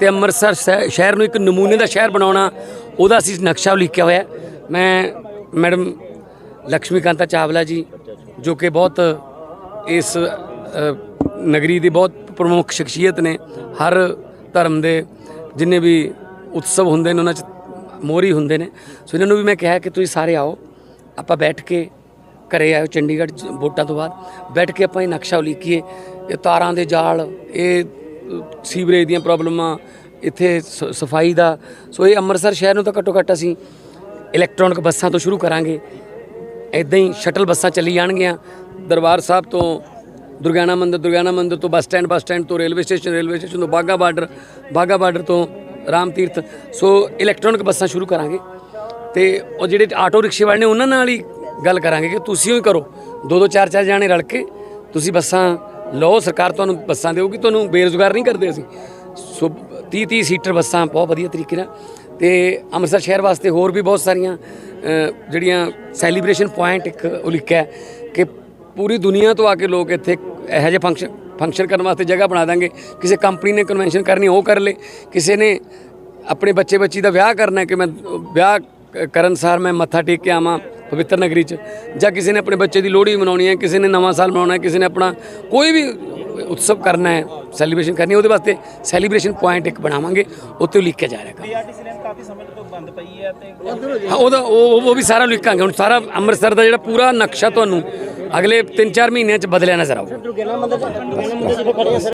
ਤੇ ਅੰਮ੍ਰਿਤਸਰ ਸ਼ਹਿ- ਸ਼ਹਿਰ ਨੂੰ ਇੱਕ ਨਮੂਨੇ ਦਾ ਸ਼ਹਿਰ ਬਣਾਉਣਾ ਉਹਦਾ ਅਸੀਂ ਨਕਸ਼ਾ ਉਲੀਕਿਆ ਹੋਇਆ ਹੈ। ਮੈਂ ਮੈਡਮ ਲక్ష్ਮੀਕਾਂਤਾ ਚਾਵਲਾ ਜੀ ਜੋ ਕਿ ਬਹੁਤ ਇਸ ਅ, ਨਗਰੀ ਦੀ ਬਹੁਤ ਪ੍ਰਮੁੱਖ ਸ਼ਖਸੀਅਤ ਨੇ ਹਰ ਧਰਮ ਦੇ ਜਿੰਨੇ ਵੀ ਉਤਸਵ ਹੁੰਦੇ ਨੇ ਉਹਨਾਂ 'ਚ ਮੋਰੀ ਹੁੰਦੇ ਨੇ ਸੋ ਇਹਨਾਂ ਨੂੰ ਵੀ ਮੈਂ ਕਿਹਾ ਕਿ ਤੁਸੀਂ ਸਾਰੇ ਆਓ ਆਪਾਂ ਬੈਠ ਕੇ ਘਰੇ ਆਇਓ ਚੰਡੀਗੜ੍ਹ 'ਚ ਵੋਟਾਂ ਤੋਂ ਬਾਅਦ ਬੈਠ ਕੇ ਆਪਾਂ ਇਹ ਨਕਸ਼ਾ ਉਲੀਕੀਏ ਇਹ ਤਾਰਾਂ ਦੇ ਜਾਲ ਇਹ ਸੀਵਰੇਜ ਦੀਆਂ ਪ੍ਰੋਬਲਮਾਂ, ਇੱਥੇ ਸ- ਸਫ਼ਾਈ ਦਾ। ਸੋ ਇਹ ਅੰਮ੍ਰਿਤਸਰ ਸ਼ਹਿਰ ਨੂੰ ਤਾਂ ਘੱਟੋ ਘੱਟ ਅਸੀਂ ਇਲੈਕਟ੍ਰੋਨਿਕ ਬੱਸਾਂ ਤੋਂ ਸ਼ੁਰੂ ਕਰਾਂਗੇ। ਇਦਾਂ ਹੀ ਸ਼ਟਲ ਬੱਸਾਂ ਚੱਲੀ ਜਾਣਗੀਆਂ। ਦਰਬਾਰ ਸਾਹਿਬ ਤੋਂ ਦੁਰਗਿਆਨਾ ਮੰਦਿਰ ਦੁਰਗਿਆਨਾ ਮੰਦਿਰ ਤੋਂ ਬੱਸ ਸਟੈਂਡ ਬੱਸ ਸਟੈਂਡ ਤੋਂ ਰੇਲਵੇ ਸਟੇਸ਼ਨ ਰੇਲਵੇ ਸਟੇਸ਼ਨ ਤੋਂ ਬਾਗਾ ਬਾਰਡਰ ਬਾਗਾ ਬਾਰਡਰ ਤੋਂ ਰਾਮ ਤੀਰਥ। ਸੋ ਇਲੈਕਟ੍ਰੋਨਿਕ ਬੱਸਾਂ ਸ਼ੁਰੂ ਕਰਾਂਗੇ। ਤੇ ਉਹ ਜਿਹੜੇ ਆਟੋ ਰਿਕਸ਼ੇ ਵਾਲੇ ਨੇ, ਉਹਨਾਂ ਨਾਲ ਹੀ ਗੱਲ ਕਰਾਂਗੇ ਕਿ ਤੁਸੀਂ ਹੀ ਕਰੋ। ਦੋ ਦੋ ਚਾਰ ਚਾਰ ਜਾਣੇ ਰਲ ਕੇ ਤੁਸੀਂ ਬੱਸਾਂ ਲਓ ਸਰਕਾਰ ਤੁਹਾਨੂੰ ਬੱਸਾਂ ਦੇਊਗੀ, ਤੁਹਾਨੂੰ ਬੇਰੁਜ਼ਗਾਰ ਨਹੀਂ ਕਰਦੇ ਅਸੀਂ। ਸੋ 30 30 ਸੀਟਰ ਬੱਸਾਂ ਬਹੁਤ ਵਧੀਆ ਤਰੀਕੇ ਨਾਲ। ਤੇ ਅੰਮ੍ਰਿਤਸਰ ਸ਼ਹਿਰ ਵਾਸਤੇ ਹੋਰ ਵੀ ਬਹੁਤ ਸਾਰੀਆਂ ਜਿਹੜੀਆਂ ਸੈਲੀਬ੍ਰੇਸ਼ਨ ਪੁਆਇੰਟ ਇੱਕ ਉਲੀਕਿਆ ਕਿ ਪੂਰੀ ਦੁਨੀਆ ਤੋਂ ਆ ਕੇ ਲੋਕ ਇੱਥੇ ਇਹੋ ਜਿਹੇ ਫੰਕਸ਼ਨ ਫੰਕਸ਼ਨ ਕਰਨ ਵਾਸਤੇ ਜਗ੍ਹਾ ਬਣਾ ਦਾਂਗੇ। ਕਿਸੇ ਕੰਪਨੀ ਨੇ ਕਨਵੈਨਸ਼ਨ ਕਰਨੀ, ਉਹ ਕਰ ਲੇ। ਕਿਸੇ ਨੇ ਆਪਣੇ ਬੱਚੇ ਬੱਚੀ ਦਾ ਵਿਆਹ ਕਰਨਾ ਕਿ ਮੈਂ, ਵਿਆਹ ਕਰਨ ਸਾਰ ਮੈਂ ਮੱਥਾ ਟੇਕ ਕੇ ਆਵਾਂ। ਪਵਿੱਤਰ ਨਗਰੀ 'ਚ ਜਾਂ ਕਿਸੇ ਨੇ ਆਪਣੇ ਬੱਚੇ ਦੀ ਲੋਹੜੀ ਮਨਾਉਣੀ ਹੈ ਕਿਸੇ ਨੇ ਨਵਾਂ ਸਾਲ ਮਨਾਉਣਾ ਹੈ ਕਿਸੇ ਨੇ ਆਪਣਾ ਕੋਈ ਵੀ ਉਤਸਵ ਕਰਨਾ ਹੈ ਸੈਲੀਬ੍ਰੇਸ਼ਨ ਕਰਨੀ ਹੈ ਉਹਦੇ ਵਾਸਤੇ ਸੈਲੀਬ੍ਰੇਸ਼ਨ ਪੁਆਇੰਟ ਇੱਕ ਬਣਾਵਾਂਗੇ ਉੱਤੇ ਲਿਖਿਆ ਜਾ ਰਿਹਾ ਪੀਆਰਟੀਸੀ ਲਾਈਨ ਕਾਫੀ ਸਮੇਂ ਤੋਂ ਬੰਦ ਪਈ ਹੈ ਤੇ ਹਾਂ ਉਹਦਾ ਉਹ ਉਹ ਵੀ ਸਾਰਾ ਲਿਖਾਂਗੇ ਹੁਣ ਸਾਰਾ ਅੰਮ੍ਰਿਤਸਰ ਦਾ ਜਿਹੜਾ ਪੂਰਾ ਨਕਸ਼ਾ ਤੁਹਾਨੂੰ ਅਗਲੇ 3-4 ਮਹੀਨਿਆਂ 'ਚ ਬਦਲਿਆ ਨਜ਼ਰ ਆਊਗਾ।